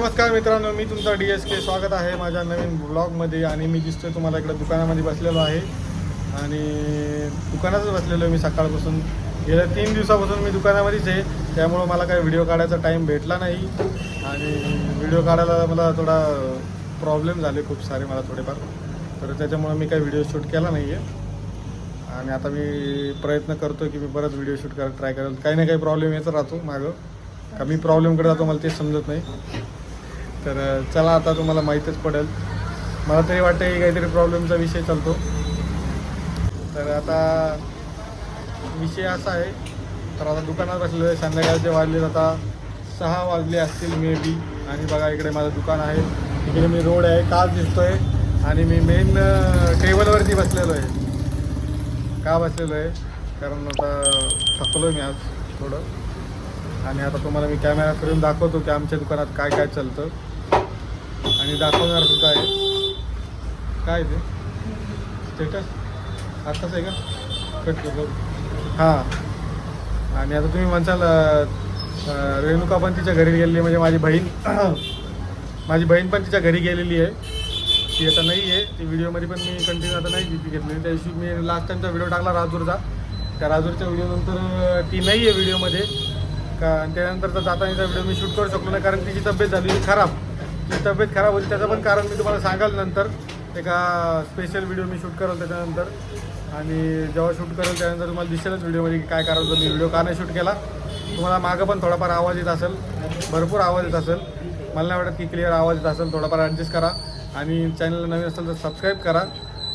नमस्कार मित्रांनो मी तुमचा डी एस के स्वागत आहे माझ्या नवीन ब्लॉगमध्ये आणि मी दिसतोय तुम्हाला इकडे दुकानामध्ये बसलेलो आहे. आणि दुकानातच बसलेलो आहे मी सकाळपासून. गेल्या तीन दिवसापासून मी दुकानामध्येच आहे त्यामुळं मला काही व्हिडिओ काढायचा टाईम भेटला नाही. आणि व्हिडिओ काढायला मला थोडा प्रॉब्लेम झाले खूप सारे मला थोडेफार. तर त्याच्यामुळं मी काही व्हिडिओ शूट केला नाही आहे आणि आता मी प्रयत्न करतो की मी परत व्हिडिओ शूट करायला ट्राय करेल. काही ना काही प्रॉब्लेम येत राहतो मागं. का मी प्रॉब्लेमकडे जातो मला तेच समजत नाही. तर चला आता तुम्हाला माहीतच पडेल. मला तरी वाटतं की काहीतरी प्रॉब्लेमचा विषय चालतो. तर आता विषय असा आहे. तर आता दुकानात बसलेलं आहे संध्याकाळचे वाजले आता. सहा वाजले असतील मे बी आणि बघा इकडे माझं दुकान आहे. इकडे मी रोड आहे. काच दिसतोय. आणि मी मेन टेबलवरती बसलेलो आहे. का बसलेलो आहे? कारण आता थकलो आहे मी आज थोडं. आणि आता तुम्हाला मी कॅमेरा करून दाखवतो की आमच्या दुकानात काय काय चालतं. आणि दाखवणार सुद्धा आहे. काय ते? स्टेटस आत्ताच आहे का? कट करू हां. आणि आता तुम्ही म्हणसाल रेणुका पण तिच्या घरी गेलेली म्हणजे माझी बहीण माझी बहीण पण तिच्या घरी गेलेली आहे. ती आता नाही आहे. ती व्हिडिओमध्ये पण मी कंटिन्यू आता नाही ती घेतलेली. त्या दिवशी मी लास्ट टाईमचा व्हिडिओ टाकला राजूरचा. त्या राजूरच्या व्हिडिओनंतर ती नाही आहे व्हिडिओमध्ये. का आणि त्यानंतरचा जातानाचा व्हिडिओ मी शूट करू शकलो नाही कारण तिची तब्येत झाली खराब. तिची तब्येत खराब होती त्याचं पण कारण मी तुम्हाला सांगाल नंतर. एका स्पेशल व्हिडिओ मी शूट करेल त्याच्यानंतर. आणि जेव्हा शूट करेल त्यानंतर तुम्हाला दिसेलच व्हिडिओमध्ये की काय करायचं मी व्हिडिओ का नाही शूट केला? तुम्हाला मागं पण थोडाफार आवाज येत असेल. भरपूर आवाज येत असेल. मला नाही वाटत की क्लिअर आवाज येत असेल. थोडाफार ॲडजस्ट करा. आणि चॅनलला नवीन असेल तर सबस्क्राईब करा.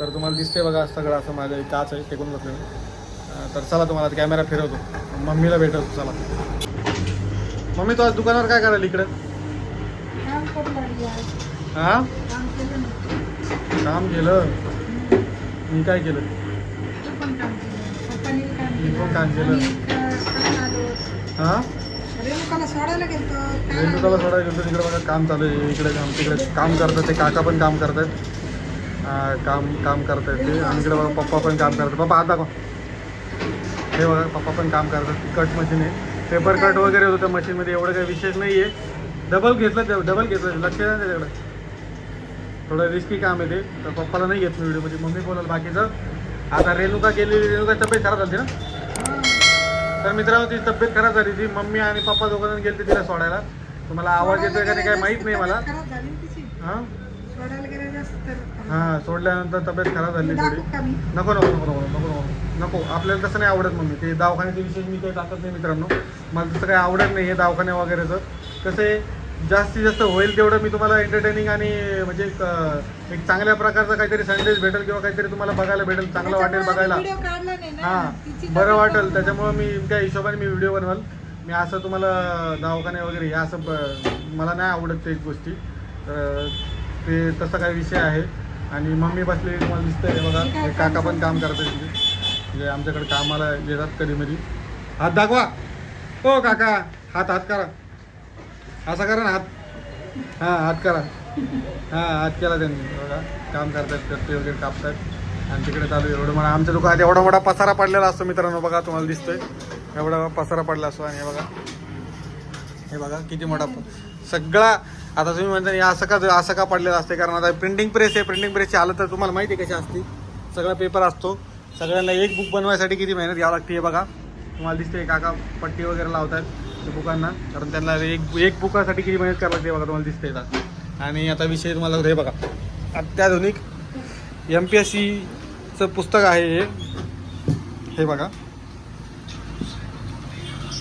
तर तुम्हाला दिसते बघा सगळं असं माझं त्याच काच आहे टेकून बसलेलं तर चला तुम्हाला कॅमेरा फिरवतो. मम्मीला भेटवतो चला. मम्मी तू आज दुकानावर काय करायला इकडं काम करू लागली आज. हां? काम केलं मी काय केलं? काम केलं. मी. पण काम. हां? रेणुकाला सोडायला रेणुकाला गेलो तिकडे बघा काम चालू आहे. इकडे काम तिकडे काम करतात ते. काका पण काम करतात. काम काम करतात ते. आणि इकडे बघा पप्पा पण काम करतात. पप्पा आता हे बघा पप्पा पण काम करतात. कट मशीन आहे. पेपर कट वगैरे होतं मशीनमध्ये एवढं काही विशेष नाही आहे डबल घेतलं डबल घेतलं लक्ष द्या त्याच्याकडे. थोडं रिस्की काम आहे ते. तर पप्पाला नाही घेत मी व्हिडिओमध्ये मम्मी बोलाल बाकीचं. आता रेणुका गेलेली रेणुका तब्येत खराब झाली ना? हा. तर मित्रांनो तिची तब्येत खराब झाली. ती मम्मी आणि पप्पा दोघं गेले तिला सोडायला. तुम्हाला आवाज येतोय का नाही काय माहीत नाही मला. हां? हां सोडल्यानंतर तब्येत खराब झाली थोडी. नको नको नको नको नको नको. नको आपल्याला तसं नाही आवडत मम्मी. ते दवाखान्याचे विषय मी काही टाकत नाही मित्रांनो. मला तसं काही आवडत नाही आहे दवाखान्या वगैरेचं. कसं जास्तीत जास्त होईल तेवढं मी तुम्हाला एंटरटेनिंग आणि म्हणजे एक, एक चांगल्या प्रकारचा काहीतरी संदेश भेटेल किंवा काहीतरी तुम्हाला बघायला भेटेल चांगलं वाटेल बघायला. हां बरं वाटेल. त्याच्यामुळं. मी त्या हिशोबाने मी व्हिडिओ बनवाल. मी असं तुम्हाला दवाखाने वगैरे या असं मला नाही आवडत ते गोष्टी. तर ते तसा काही विषय आहे. आणि मम्मी बसलेली तुम्हाला दिसतंय बघा. काका पण काम करतात तिथे म्हणजे आमच्याकडे कामाला येतात कधी मधी हात दाखवा. हो काका. हात हात करा. असा करा ना हात. हां हात करा. हां हात केला त्यांनी. बघा काम करतात कट्टे वगैरे कापतात आणि तिकडे चालू आहे एवढं मला आमच्या दुकानात एवढा मोठा पसारा पडलेला असतो मित्रांनो. बघा तुम्हाला दिसतोय. एवढा पसारा पडला असतो. आणि हे बघा. हे बघा किती मोठा सगळा आता तुम्ही म्हणता या असं का असं का पडलेलं असते कारण आता प्रिंटिंग प्रेस आहे. प्रिंटिंग प्रेसची हालत तर तुम्हाला माहिती आहे कशी असते. सगळा पेपर असतो. सगळ्यांना एक बुक बनवायसाठी किती मेहनत घ्यावं लागते हे बघा. तुम्हाला दिसते काका पट्टी वगैरे लावतात बुकांना. कारण त्यांना एक एक बुकासाठी किती मेहनत करायला लागते बघा तुम्हाला दिसते आता. आणि आता विषय तुम्हाला हे बघा. अत्याधुनिक एम पी एस सीचं पुस्तक आहे हे. हे बघा.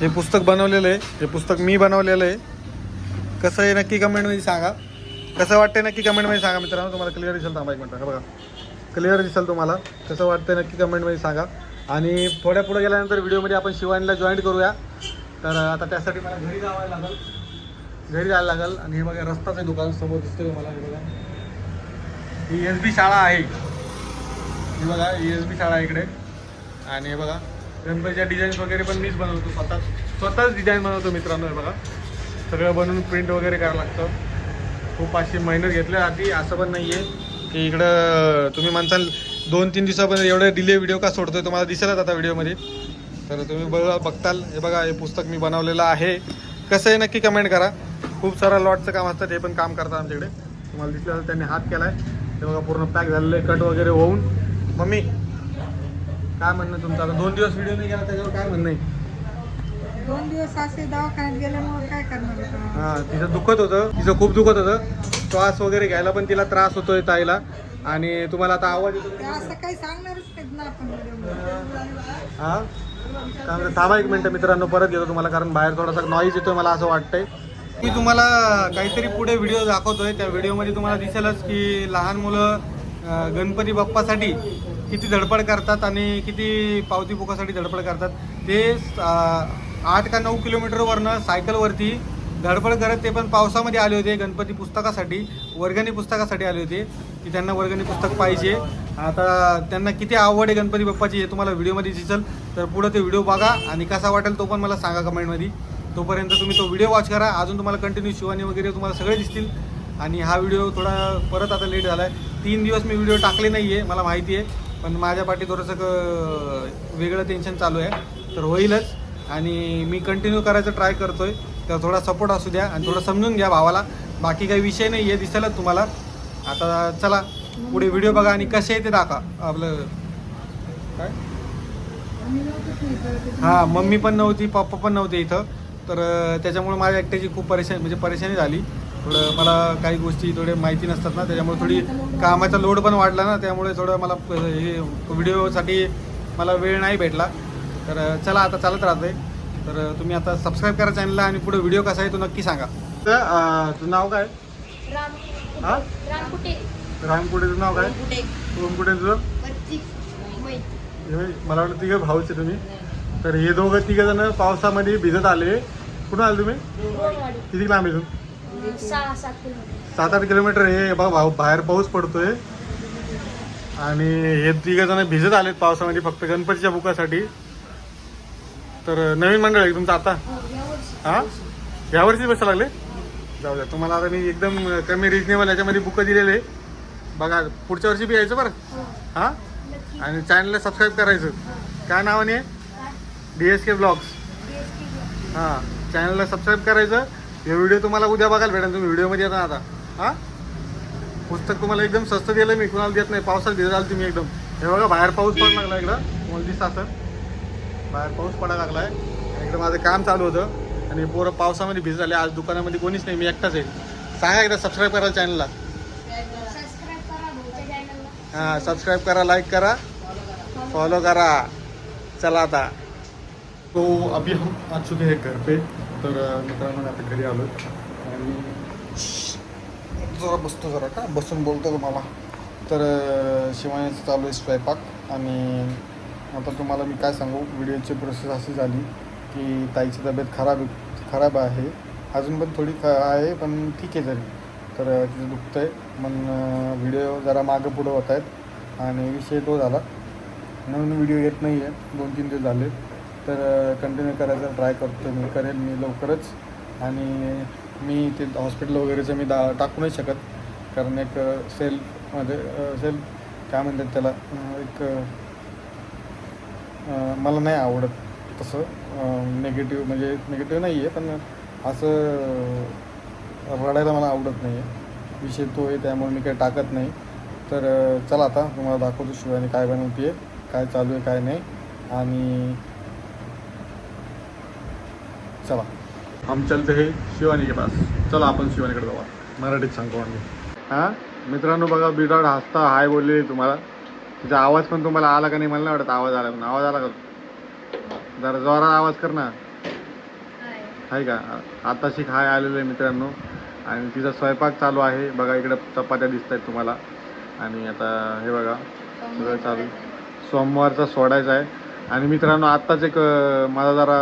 हे पुस्तक बनवलेलं आहे. हे पुस्तक मी बनवलेलं आहे. कसं आहे नक्की कमेंटमध्ये सांगा. कसं वाटतंय नक्की कमेंटमध्ये सांगा मित्रांनो. तुम्हाला क्लिअर दिसेल थांबा एक मिनटं. हे बघा. क्लिअर दिसेल तुम्हाला. कसं वाटतंय नक्की कमेंटमध्ये सांगा. आणि थोड्या पुढे गेल्यानंतर व्हिडिओमध्ये आपण शिवानीला जॉईन करूया. तर आता त्यासाठी मला घरी जावं लागेल. घरी जायला लागेल. आणि हे बघा रस्ताच आहे दुकान समोर दिसतोय मला हे बघा. ही एस बी शाळा आहे. ही बघा ही एस बी शाळा आहे इकडे. आणि हे बघा गणपतीच्या डिझाईन्स वगैरे पण मीच बनवतो स्वतः. स्वतःच डिझाईन बनवतो मित्रांनो हे बघा. सगळं बनवून प्रिंट वगैरे करावं लागतं. खूप अशी मेहनत घेतल्या आधी असं पण नाही आहे की इकडं तुम्ही म्हणसाल दोन तीन दिवसापर्यंत एवढे डिले व्हिडिओ का सोडतोय तुम्हाला दिसेलच आता व्हिडिओमध्ये तर तुम्ही बघा बघताल. हे बघा हे पुस्तक मी बनवलेलं आहे. कसं आहे नक्की कमेंट करा. खूप सारा लॉटचं काम असतं ते पण काम करतात आमच्याकडे. तुम्हाला दिसलं त्यांनी हात केलाय. ते बघा पूर्ण पॅक झालेलं आहे कट वगैरे होऊन. मम्मी काय म्हणणं तुमचं? आता दोन दिवस व्हिडिओ नाही गेला त्याच्यावर काय म्हणणं आहे? दोन दिवस असे दवाखान्यात गेल्यामुळे काय करणार होता हा तिचं दुखत होतं. तिचं खूप दुखत होतं. श्वास वगैरे घ्यायला पण तिला त्रास होतोय ताईला. आणि तुम्हाला आता आवाज येतो. असं काही सांगणारच नाहीत ना आपण. व्हिडिओमध्ये. हा? काय थांबा एक मिनटं मित्रांनो परत येतो तुम्हाला कारण बाहेर थोडासा नॉईज येतोय मला असं वाटतंय. मी तुम्हाला काहीतरी पुढे व्हिडिओ दाखवतोय. त्या व्हिडिओमध्ये तुम्हाला दिसेलच की लहान मुलं गणपती बाप्पासाठी किती धडपड करतात आणि किती पावती फुकासाठी धडपड करतात. ते आठ का नऊ किलोमीटरवरनं सायकलवरती धडपड करत ते पण पावसामध्ये आले होते गणपती पुस्तकासाठी वर्गणी पुस्तकासाठी आले होते की त्यांना वर्गणी पुस्तक पाहिजे. आता त्यांना किती आवड आहे गणपती बाप्पाची हे तुम्हाला व्हिडिओमध्ये दिसेल तर पुढं ते व्हिडिओ बघा आणि कसा वाटेल तो पण मला सांगा कमेंटमध्ये. तोपर्यंत तुम्ही तो व्हिडिओ वॉच करा. अजून तुम्हाला कंटिन्यू शिवानी वगैरे तुम्हाला सगळे दिसतील. आणि हा व्हिडिओ थोडा परत आता लेट झाला आहे तीन दिवस मी व्हिडिओ टाकले नाही आहे मला माहिती आहे. पण माझ्या पाठी थोडंसं क- वेगळं टेन्शन चालू आहे. तर होईलच. आणि मी कंटिन्यू करायचं ट्राय करतो आहे तर थोडा सपोर्ट असू द्या आणि थोडं समजून घ्या भावाला. बाकी काही विषय नाही आहे दिसेलच तुम्हाला. आता चला पुढे व्हिडिओ बघा आणि कसे आहे ते दाखवा. आपलं काय? हां मम्मी पण नव्हती पप्पा पण नव्हते इथं. तर त्याच्यामुळे माझ्या एकट्याची खूप परेशानी म्हणजे परेशानी झाली. थोडं मला काही गोष्टी थोडे माहिती नसतात ना त्याच्यामुळे थोडी कामाचा लोड पण वाढला ना त्यामुळे थोडं मला हे व्हिडिओसाठी मला वेळ नाही भेटला. तर चला आता चालत राहते तर तुम्ही आता सबस्क्राईब करा चॅनलला आणि पुढे व्हिडिओ कसा आहे तो नक्की सांगा. तर तुझं नाव काय? राम हा? रामकुटे. तुझं नाव काय? कुटे ओमकुटे तुझं? मला वाटतं तिघं भाऊचे तुम्ही. तर हे दोघं तिघं जण पावसामध्ये भिजत आले. कुठून आले तुम्ही? किती लांब इथून? सात आठ किलोमीटर हे बघा भाऊ बाहेर पाऊस पडतोय. आणि हे तिघ जण भिजत आलेत पावसामध्ये फक्त गणपतीच्या बुकासाठी. तर नवीन मंडळ आहे तुमचं आता? हा यावर्षी बसा लागले? जाऊ द्या तुम्हाला आता मी एकदम कमी रिजनेबल याच्यामध्ये बुकं दिलेले बघा पुढच्या वर्षी बी यायचं बरं. हा. आणि चॅनलला सबस्क्राईब करायचं. काय नावाने डी एस के ब्लॉग्स हां चॅनलला सबस्क्राईब करायचं. हे व्हिडिओ तुम्हाला उद्या बघायला भेटेल. तुम्ही व्हिडिओमध्ये येता आता. हां? पुस्तक तुम्हाला एकदम स्वस्त दिलं मी. कुणाला देत नाही. पावसात भिजाल तुम्ही एकदम. हे बघा बाहेर पाऊस पडायला लागला इकडं. तुम्हाला दिसतं असं. बाहेर पाऊस पडायला लागला आहे इकडे माझं काम चालू होतं. आणि पोरं पावसामध्ये भिज झाले. आज दुकानामध्ये कोणीच नाही. मी एकटाच आहे. सांगा एकदा सबस्क्राईब करा चॅनलला हां सबस्क्राईब करा लाईक करा. फॉलो करा. चला आता. तो अभी हम आ चुके हैं घर पे. तर मित्रांनो आता घरी आलो आणि जरा बसतो जरा का? बसून बोलतो तुम्हाला. तर अ, शिवानीचं चालू आहे स्वयंपाक. आणि आता तुम्हाला मी काय सांगू? व्हिडिओची प्रोसेस अशी झाली की ताईची तब्येत खराब खराब आहे. अजून पण थोडी ख आहे पण ठीक आहे तरी. तर तिचं दुखतं आहे मग व्हिडिओ जरा मागं पुढं होत आहेत. आणि विषय तो झाला. नवीन व्हिडिओ येत नाही आहे दोन तीन दिवस झाले. तर कंटिन्यू करायचा ट्राय करतो मी. करेल मी लवकरच. आणि मी ते हॉस्पिटल वगैरेचं मी दा टाकू नाही शकत. कारण एक सेल्फमध्ये सेल्फ काय म्हणतात त्याला? एक मला नाही आवडत तसं. नेगेटिव्ह म्हणजे नेगेटिव्ह नाही आहे पण असं रडायला मला आवडत नाही आहे विषय तो आहे त्यामुळे मी काही टाकत नाही. तर चला आता तुम्हाला दाखवतो शिवानी काय बनवते काय चालू आहे काय नाही. आणि चला. हम चलते हे शिवानी के पास. चला आपण शिवानीकडे जाऊ मराठीत सांगतो आम्ही. हां? मित्रांनो बघा बिराड हसता हाय बोलले तुम्हाला. तिचा आवाज पण तुम्हाला आला का नाही मला नाही वाटत आवाज आला पण आवाज आला का? जरा जोरात आवाज कर ना. आहे का? आता शिक हाय आलेलं आहे मित्रांनो. आणि तिचा स्वयंपाक चालू आहे. बघा इकडे चपात्या दिसत आहेत तुम्हाला. आणि आता हे बघा सगळं चालू सोमवारचा सोडायचा आहे. आणि मित्रांनो आत्ताच एक माझा जरा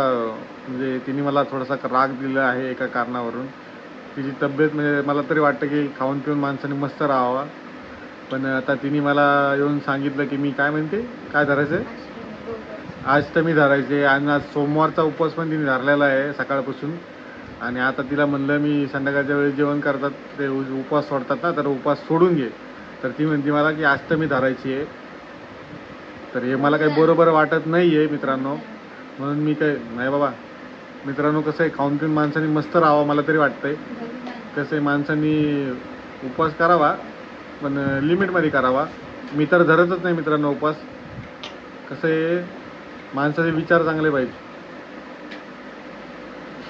म्हणजे तिने मला थोडासा राग दिला आहे एका कारणावरून. तिची तब्येत म्हणजे मला तरी वाटतं की खाऊन पिऊन माणसाने मस्त राहावा. पण आता तिने मला येऊन सांगितलं की मी काय म्हणते? काय धरायचं आहे. आज तर मी धरायचे आणि आज सोमवारचा उपवास पण तिने धरलेला आहे सकाळपासून. आणि आता तिला म्हणलं मी संध्याकाळच्या वेळी जेवण करतात ते उपवास सोडतात ना तर उपवास सोडून घे. तर ती म्हणते मला की आज तर मी धरायची आहे. तर हे मला काही बरोबर वाटत नाही आहे मित्रांनो. म्हणून मी काय नाही बाबा मित्रांनो कसं आहे खाऊन पिऊन माणसाने मस्त राहावं मला तरी वाटतंय. कसं आहे माणसांनी उपवास करावा पण लिमिटमध्ये करावा. मी तर धरतच नाही मित्रांनो उपवास कसं आहे माणसाचे विचार चांगले पाहिजे.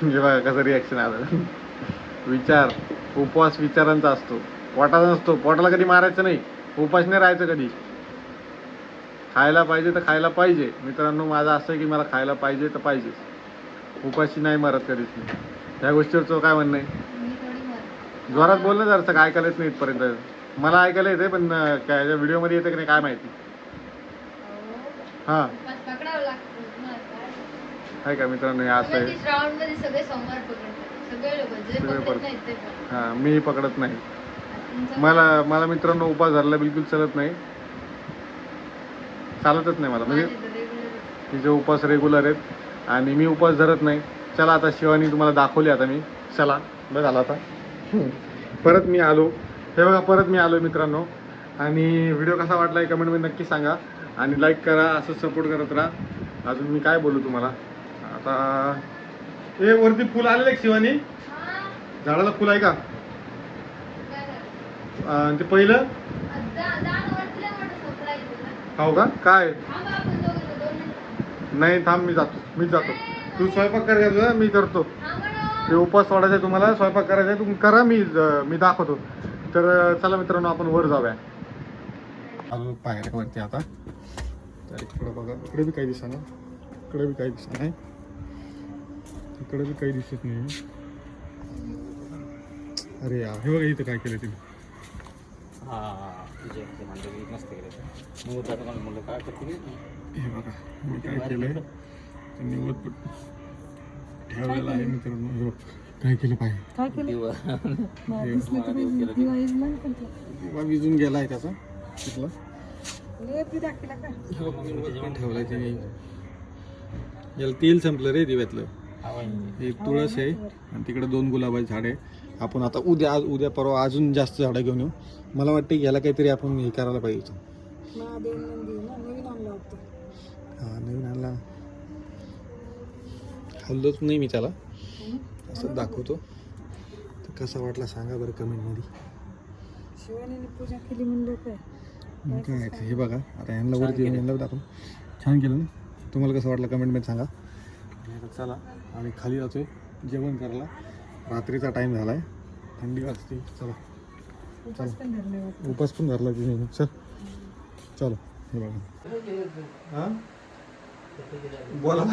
म्हणजे बघा कसं रिॲक्शन आलं. विचार उपवास विचारांचा असतो. पोटाचा नसतो. पोटाला कधी मारायचं नाही. उपास नाही राहायचं कधी? खायला पाहिजे तर खायला पाहिजे. मित्रांनो माझं असं आहे की मला खायला पाहिजे तर पाहिजेच उपाशी नाही मारत कधीच मी. ह्या गोष्टीवरचं काय म्हणणं आहे? जोरात बोलणं जरासं. काय ऐकायला येत नाही इथपर्यंत. मला ऐकायला येते पण काय व्हिडिओमध्ये येतं की नाही काय माहिती? हां. पकडावं लागतं? आहे का मित्रांनो हे असं आहे. तुम्ही श्रावणमध्ये सगळे सोमवार पकडतात. सगळे लोक जे सगळे पकडत पकड- नाहीत ते पण हां मी पकडत नाही. तुमचं- मला मला मित्रांनो उपास धरला बिलकुल चालत नाही. चालतच नाही मला म्हणजे माझे तर regular तिचे उपास रेग्युलर आहेत आणि मी उपास धरत नाही. चला आता शिवानी तुम्हाला दाखवली आता मी. चला बघ आला आता. परत मी आलो. हे बघा परत मी आलो मित्रांनो. आणि व्हिडिओ कसा वाटला आहे कमेंटमध्ये नक्की सांगा. आणि लाईक करा असं सपोर्ट करत राहा. अजून मी काय बोलू तुम्हाला? आता ए वरती फुल आलेलं आहे शिवानी. झाडाला फुल आहे का? ते पहिलं? हो का? काय? नाही थांब मी जातो. मीच जातो. तू स्वयंपाक करायचा मी करतो. ते उपास सोडायचा आहे तुम्हाला. स्वयंपाक करायचा आहे. तुम्ही करा मी मी दाखवतो. तर चला मित्रांनो आपण वर जाऊया. आलो पायऱ्यावरती आता. तर इकडं बघा इकडे बी काही दिसा ना इकडे बी काही दिसा नाही. इकडे बी काही दिसत नाही. अरे या हे बघा इथं काय केलं तिने. हा केलं हे बघा मी काय केलंय? ते निवड ठेवलेलं आहे मित्रांनो हे बघ, काय केलं पाहिजे काय केलं? दिवा. मला दिसलं तर दिवा विजला ना पण तो. दिवा विजून गेला आहे त्याचा तिथला. लेप बी दाखवला का? पण ठेवलाय त्याने. याला तेल संपलं रे दिव्यातलं. हे तुळस आहे आणि तिकडे दोन गुलाबाचे झाड आहे. आपण आता उद्या आज उद्या परवा अजून जास्त झाडं घेऊन येऊ. मला वाटतं की याला काहीतरी आपण हे करायला पाहिजे इथं. महादेव मंदिर ना नवीन आणलं होतं हा नवीन आणला. हल्लोच नाही मी त्याला. असं दाखवतो. तर कसा वाटला सांगा बरं कमेंटमध्ये. शिवानीने पूजा केली म्हणलं काय? मग हे बघा आता यांना वरती येऊन यांना दाखवून छान केलं ना? तुम्हाला कसं वाटलं कमेंटमध्ये सांगा. आणि चला आम्ही खाली जातोय. जेवण करायला. रात्रीचा टाईम झाला आहे थंडी वाजते. चला. उपास पण धरले होते. उपास पण धरला तुम्ही चल. चलो. हे बघा. हां? बोला.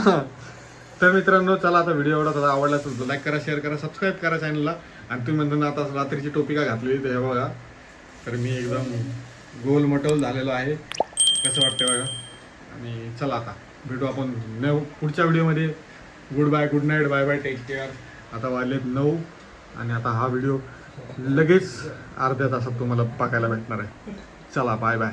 तर मित्रांनो चला आता व्हिडिओ एवढा त्याला आवडला तर लाईक करा शेअर करा सबस्क्राईब करा चॅनलला आणि तुम्ही म्हणताना आता रात्रीची टोपी का घातली ते हे बघा. तर मी एकदम गोल मटोल झालेलो आहे. कसं वाटतं बघा. आणि चला आता भेटू आपण नऊ पुढच्या व्हिडिओमध्ये good bye good night bye bye take care आता वाजलेत नऊ. आणि आता हा व्हिडिओ लगेच अर्ध्या तासात तुम्हाला पाकायला भेटणार आहे. चला बाय बाय